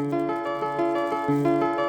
Música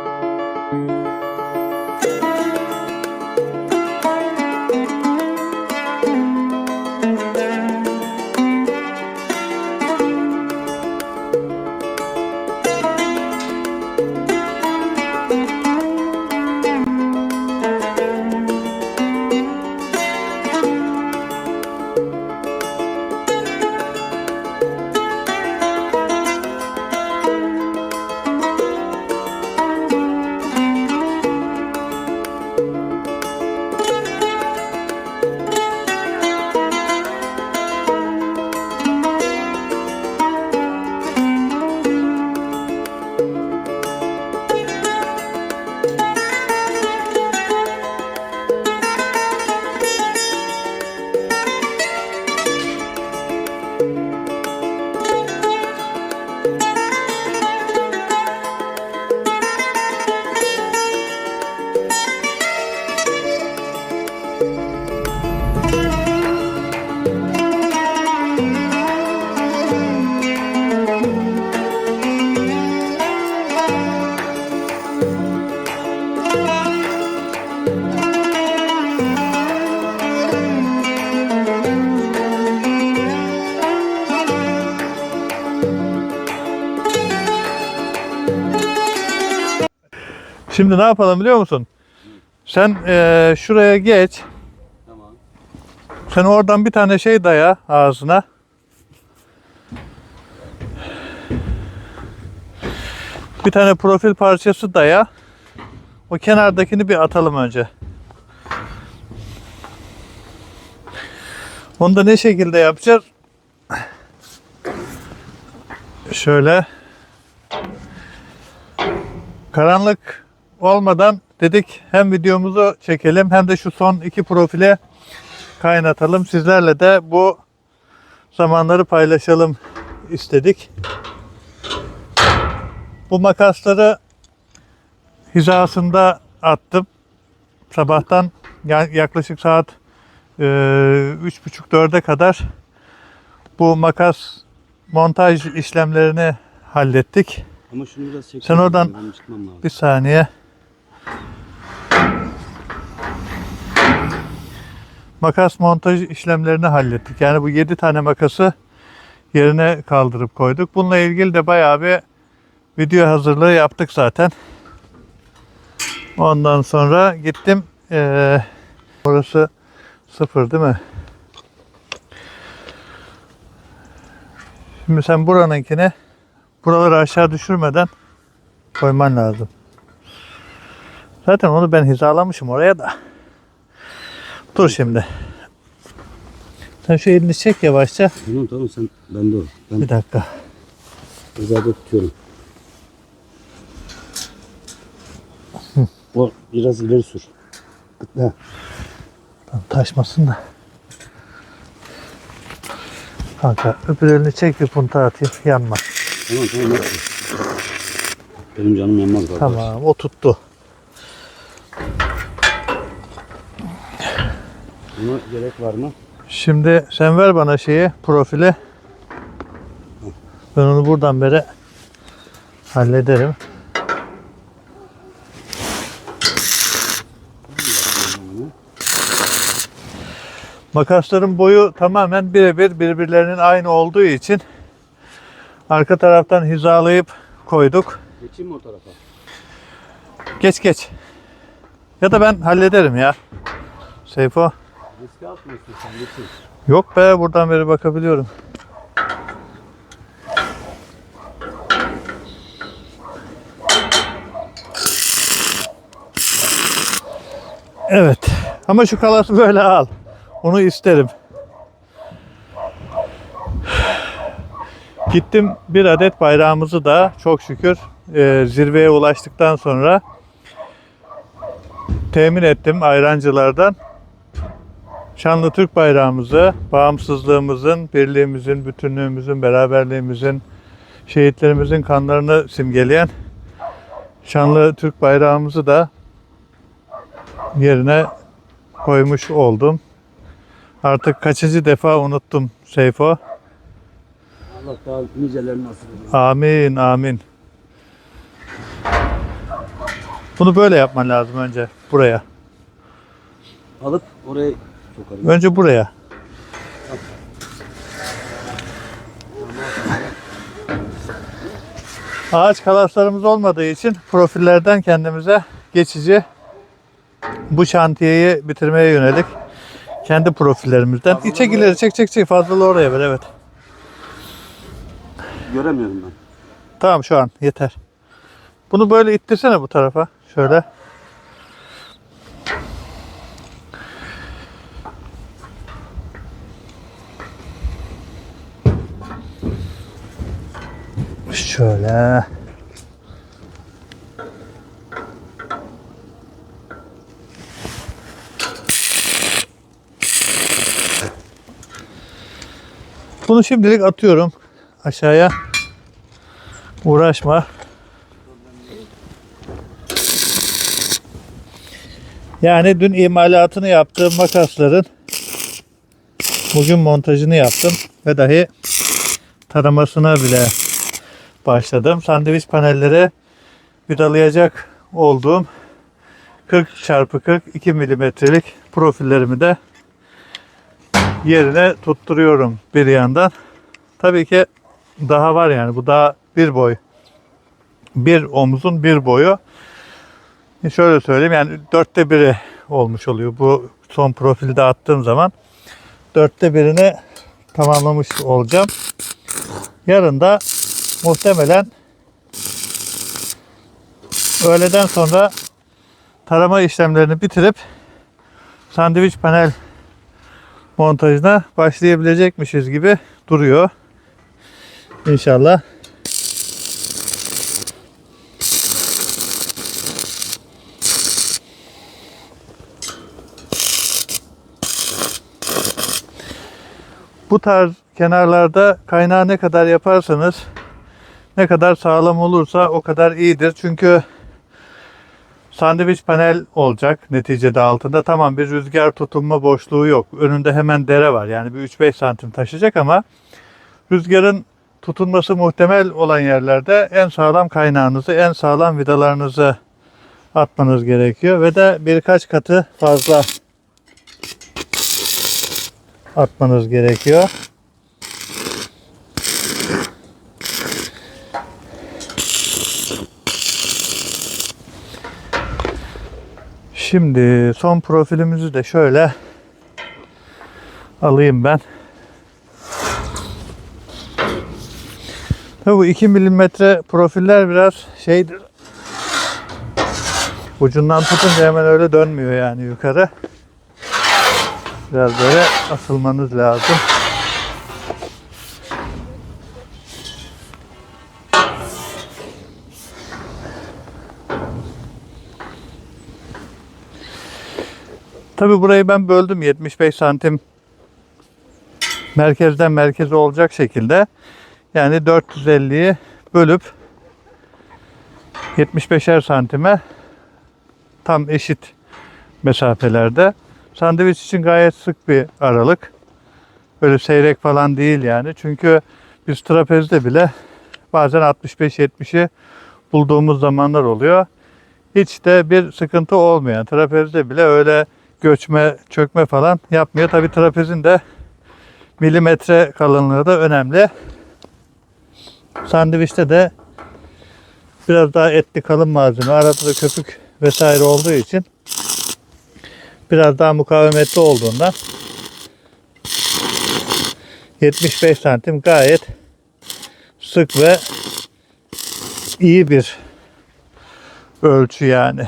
Şimdi ne yapalım biliyor musun? Sen eee, şuraya geç. Tamam. Sen oradan bir tane şey daya ağzına. Bir tane profil parçası daya. O kenardakini bir atalım önce. Onu da ne şekilde yapacağız? Şöyle. Karanlık olmadan dedik hem videomuzu çekelim hem de şu son iki profile kaynatalım. Sizlerle de bu zamanları paylaşalım istedik. Bu makasları hizasında attım. Sabahtan ya- yaklaşık saat e, 3.30-4'e kadar bu makas montaj işlemlerini hallettik. Ama şunu biraz. Sen oradan-. Bir saniye. Makas montaj işlemlerini hallettik. Yani bu 7 tane makası yerine kaldırıp koyduk. Bununla ilgili de bayağı bir video hazırlığı yaptık zaten. Ondan sonra gittim. Eee orası sıfır değil mi? Şimdi sen buranınkini buraları aşağı düşürmeden koyman lazım. Zaten onu ben hizalamışım oraya da. Dur şimdi. Sen şu elini çek yavaşça. Tamam tamam sen bende ol. Ben Bir dakika. hizada tutuyorum. O biraz ileri sür. Ha. Tamam, taşmasın da. Kanka öbür elini çek bir punta atayım yanma. Tamam tamam. Benim canım yanmaz. Tamam o tuttu. Buna gerek var mı? Şimdi sen ver bana şeyi profili. Ben onu buradan beri hallederim. Makasların boyu tamamen birebir birbirlerinin aynı olduğu için arka taraftan hizalayıp koyduk. Geçeyim mi o tarafa? Geç geç. Ya da ben hallederim ya. Seyfo. Riske atmıyorsun sen geçin. Yok be buradan beri bakabiliyorum. Evet. Ama şu kalası böyle al. Onu isterim. Gittim bir adet bayrağımızı da çok şükür e, zirveye ulaştıktan sonra temin ettim ayrancılardan. Şanlı Türk bayrağımızı, bağımsızlığımızın, birliğimizin, bütünlüğümüzün, beraberliğimizin, şehitlerimizin kanlarını simgeleyen şanlı Türk bayrağımızı da yerine koymuş oldum. Artık kaçıncı defa unuttum Seyfo. Allah daha nicelerini nasip etsin. Amin, amin. Bunu böyle yapman lazım önce buraya. Alıp oraya sokarım. Önce buraya. Ağaç kalaslarımız olmadığı için profillerden kendimize geçici bu şantiyeyi bitirmeye yönelik kendi profillerimizden. Fazlalığı İçe girer çek çek çek fazlalığı oraya ver evet. Göremiyorum ben. Tamam şu an yeter. Bunu böyle ittirsene bu tarafa. Şöyle. Şöyle. Bunu şimdilik atıyorum aşağıya. Uğraşma. Yani dün imalatını yaptığım makasların bugün montajını yaptım ve dahi taramasına bile başladım. Sandviç panelleri vidalayacak olduğum 40 çarpı 40 2 milimetrelik profillerimi de yerine tutturuyorum bir yandan. Tabii ki daha var yani bu daha bir boy. Bir omuzun bir boyu. Şöyle söyleyeyim yani dörtte biri olmuş oluyor. Bu son profilde attığım zaman dörtte birini tamamlamış olacağım. Yarın da muhtemelen öğleden sonra tarama işlemlerini bitirip sandviç panel montajına başlayabilecekmişiz gibi duruyor. İnşallah. Bu tarz kenarlarda kaynağı ne kadar yaparsanız ne kadar sağlam olursa o kadar iyidir. Çünkü sandviç panel olacak neticede altında. Tamam bir rüzgar tutunma boşluğu yok. Önünde hemen dere var. Yani bir 3-5 santim taşıyacak ama rüzgarın tutunması muhtemel olan yerlerde en sağlam kaynağınızı, en sağlam vidalarınızı atmanız gerekiyor. Ve de birkaç katı fazla atmanız gerekiyor. Şimdi son profilimizi de şöyle alayım ben. Tabi bu 2 milimetre profiller biraz şeydir. Ucundan tutunca hemen öyle dönmüyor yani yukarı. Biraz böyle asılmanız lazım. Tabi burayı ben böldüm 75 santim merkezden merkeze olacak şekilde. Yani 450'yi bölüp 75'er santime tam eşit mesafelerde. Sandviç için gayet sık bir aralık. Böyle seyrek falan değil yani. Çünkü biz trapezde bile bazen 65-70'i bulduğumuz zamanlar oluyor. Hiç de bir sıkıntı olmayan. Trapezde bile öyle göçme, çökme falan yapmıyor. Tabi trapezin de milimetre kalınlığı da önemli. Sandviçte de biraz daha etli kalın malzeme. Arada da köpük vesaire olduğu için biraz daha mukavemetli olduğundan 75 santim gayet sık ve iyi bir ölçü yani.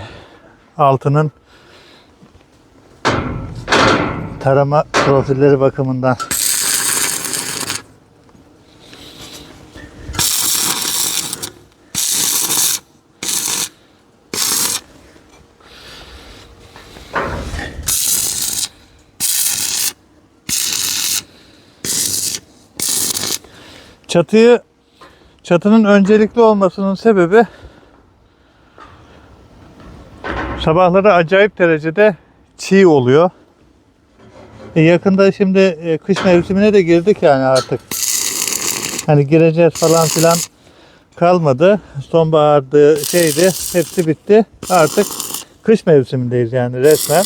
Altının tarama profilleri bakımından. Çatıyı çatının öncelikli olmasının sebebi sabahları acayip derecede çiğ oluyor. E yakında şimdi e, kış mevsimine de girdik yani artık. Hani gireceğiz falan filan kalmadı. Sonbahardı şeydi hepsi bitti. Artık kış mevsimindeyiz yani resmen.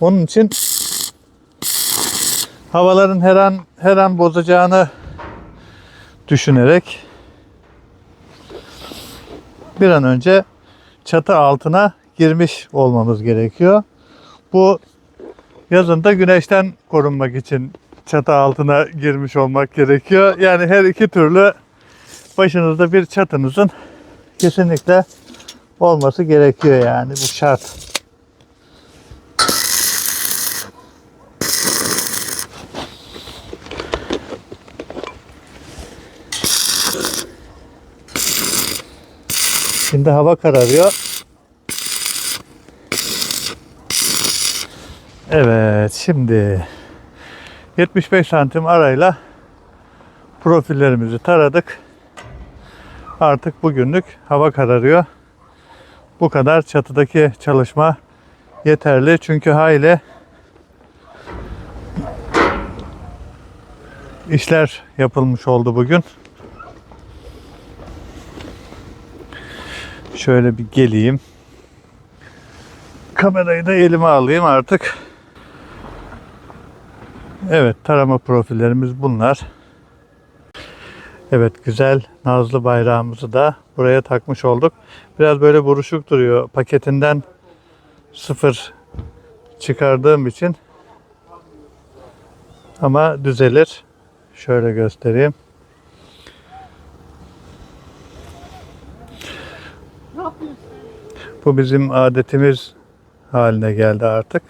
Onun için havaların her an her an bozacağını düşünerek bir an önce çatı altına girmiş olmamız gerekiyor. Bu yazın da güneşten korunmak için çatı altına girmiş olmak gerekiyor. Yani her iki türlü başınızda bir çatınızın kesinlikle olması gerekiyor yani bu şart. Şimdi hava kararıyor. Evet şimdi 75 santim arayla profillerimizi taradık. Artık bugünlük hava kararıyor. Bu kadar çatıdaki çalışma yeterli. Çünkü hayli işler yapılmış oldu bugün. Şöyle bir geleyim. Kamerayı da elime alayım artık. Evet tarama profillerimiz bunlar. Evet güzel nazlı bayrağımızı da buraya takmış olduk. Biraz böyle buruşuk duruyor. Paketinden sıfır çıkardığım için. Ama düzelir. Şöyle göstereyim. Bu bizim adetimiz haline geldi artık.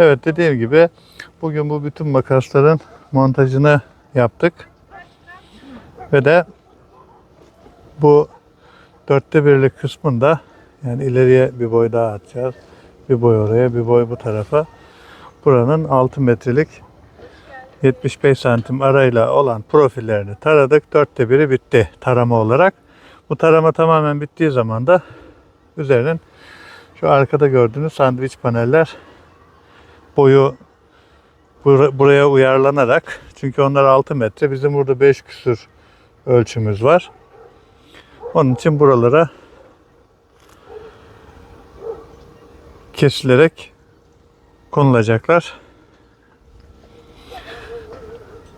Evet dediğim gibi bugün bu bütün makasların montajını yaptık. Ve de bu dörtte birlik kısmında yani ileriye bir boy daha atacağız. Bir boy oraya bir boy bu tarafa. Buranın 6 metrelik 75 santim arayla olan profillerini taradık. Dörtte biri bitti tarama olarak. Bu tarama tamamen bittiği zaman da üzerinin şu arkada gördüğünüz sandviç paneller boyu bur- buraya uyarlanarak çünkü onlar 6 metre bizim burada 5 küsür ölçümüz var. Onun için buralara kesilerek konulacaklar.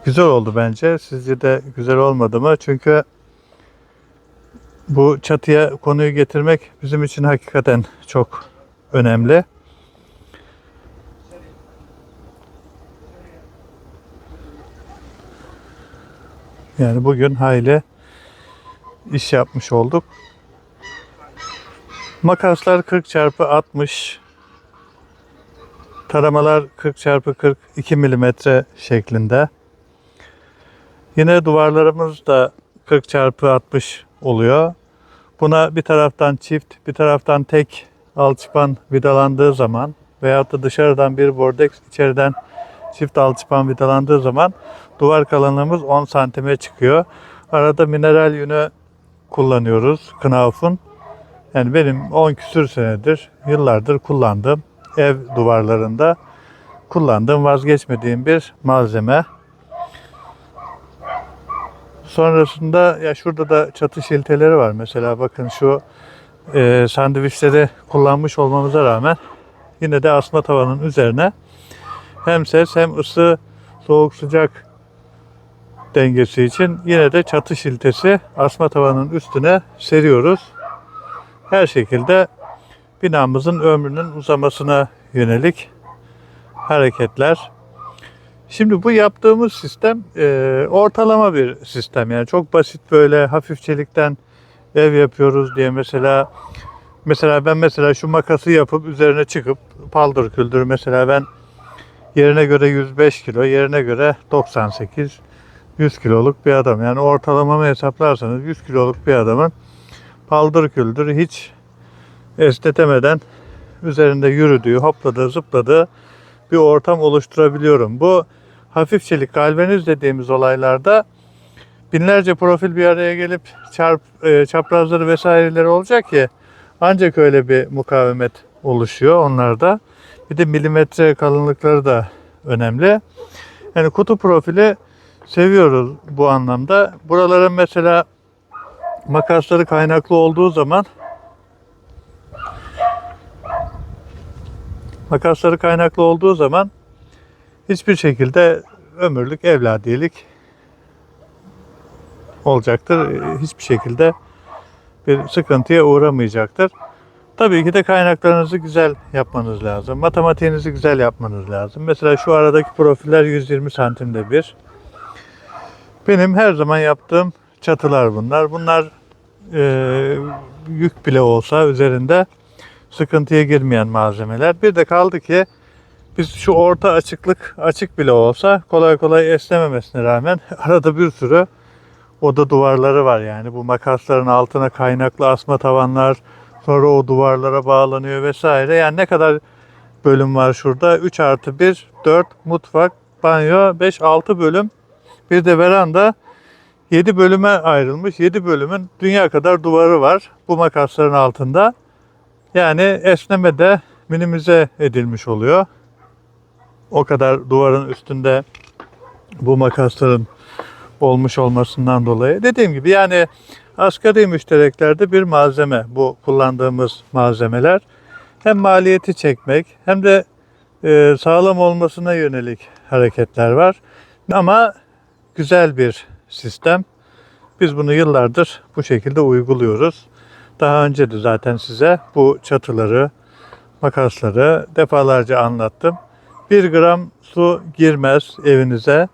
Güzel oldu bence. Sizce de güzel olmadı mı? Çünkü bu çatıya konuyu getirmek bizim için hakikaten çok önemli. Yani bugün hayli iş yapmış olduk. Makaslar 40 çarpı 60 taramalar 40 çarpı 42 milimetre şeklinde. Yine duvarlarımız da 40 çarpı 60 oluyor. Buna bir taraftan çift, bir taraftan tek alçıpan vidalandığı zaman veyahut da dışarıdan bir bordeks, içeriden çift alçıpan vidalandığı zaman duvar kalınlığımız 10 santime çıkıyor. Arada mineral yünü kullanıyoruz. Knauf'un. Yani benim 10 küsür senedir, yıllardır kullandığım ev duvarlarında kullandığım vazgeçmediğim bir malzeme. Sonrasında ya şurada da çatı şilteleri var. Mesela bakın şu e, sandviçleri kullanmış olmamıza rağmen yine de asma tavanın üzerine hem ses hem ısı soğuk sıcak dengesi için yine de çatı şiltesi asma tavanın üstüne seriyoruz. Her şekilde binamızın ömrünün uzamasına yönelik hareketler. Şimdi bu yaptığımız sistem e, ortalama bir sistem yani çok basit böyle hafif çelikten ev yapıyoruz diye mesela mesela ben mesela şu makası yapıp üzerine çıkıp paldır küldür mesela ben yerine göre 105 kilo yerine göre 98 100 kiloluk bir adam yani ortalamamı hesaplarsanız 100 kiloluk bir adamın paldır küldür hiç esnetemeden üzerinde yürüdüğü, hopladığı, zıpladığı bir ortam oluşturabiliyorum. Bu hafif çelik galvaniz dediğimiz olaylarda binlerce profil bir araya gelip çarp, e, çaprazları vesaireleri olacak ki ancak öyle bir mukavemet oluşuyor onlarda. Bir de milimetre kalınlıkları da önemli. Yani kutu profili seviyoruz bu anlamda. Buraların mesela makasları kaynaklı olduğu zaman makasları kaynaklı olduğu zaman hiçbir şekilde ömürlük evladiyelik olacaktır. Hiçbir şekilde bir sıkıntıya uğramayacaktır. Tabii ki de kaynaklarınızı güzel yapmanız lazım. Matematiğinizi güzel yapmanız lazım. Mesela şu aradaki profiller 120 santimde bir. Benim her zaman yaptığım çatılar bunlar. Bunlar e, yük bile olsa üzerinde sıkıntıya girmeyen malzemeler. Bir de kaldı ki biz şu orta açıklık açık bile olsa kolay kolay esnememesine rağmen arada bir sürü oda duvarları var yani. Bu makasların altına kaynaklı asma tavanlar sonra o duvarlara bağlanıyor vesaire. Yani ne kadar bölüm var şurada? 3 artı 1, 4 mutfak, banyo, 5, 6 bölüm. Bir de veranda 7 bölüme ayrılmış. 7 bölümün dünya kadar duvarı var bu makasların altında. Yani esneme de minimize edilmiş oluyor. O kadar duvarın üstünde bu makasların olmuş olmasından dolayı. Dediğim gibi yani asgari müştereklerde bir malzeme bu kullandığımız malzemeler. Hem maliyeti çekmek hem de e, sağlam olmasına yönelik hareketler var. Ama güzel bir sistem. Biz bunu yıllardır bu şekilde uyguluyoruz. Daha önce de zaten size bu çatıları, makasları defalarca anlattım. Bir gram su girmez evinize.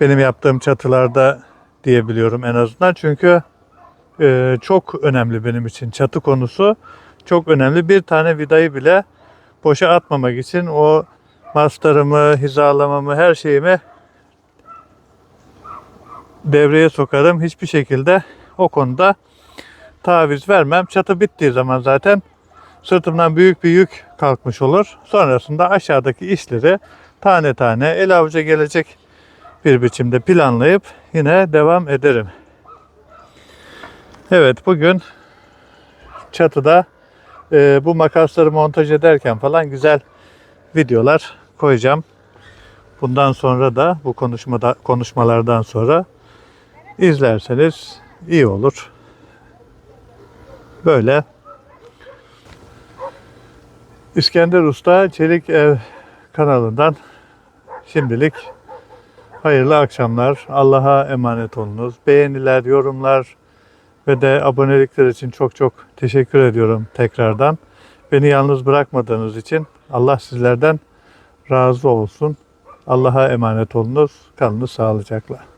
Benim yaptığım çatılarda diyebiliyorum en azından. Çünkü e, çok önemli benim için çatı konusu. Çok önemli. Bir tane vidayı bile boşa atmamak için o mastarımı, hizalamamı, her şeyimi devreye sokarım. Hiçbir şekilde o konuda taviz vermem. Çatı bittiği zaman zaten sırtımdan büyük bir yük kalkmış olur. Sonrasında aşağıdaki işleri tane tane el avuca gelecek bir biçimde planlayıp yine devam ederim. Evet bugün çatıda e, bu makasları montaj ederken falan güzel videolar koyacağım. Bundan sonra da bu konuşmada konuşmalardan sonra izlerseniz iyi olur. Böyle İskender Usta Çelik Ev kanalından şimdilik hayırlı akşamlar. Allah'a emanet olunuz. Beğeniler, yorumlar ve de abonelikler için çok çok teşekkür ediyorum tekrardan. Beni yalnız bırakmadığınız için Allah sizlerden razı olsun. Allah'a emanet olunuz. Kalınız sağlıcakla.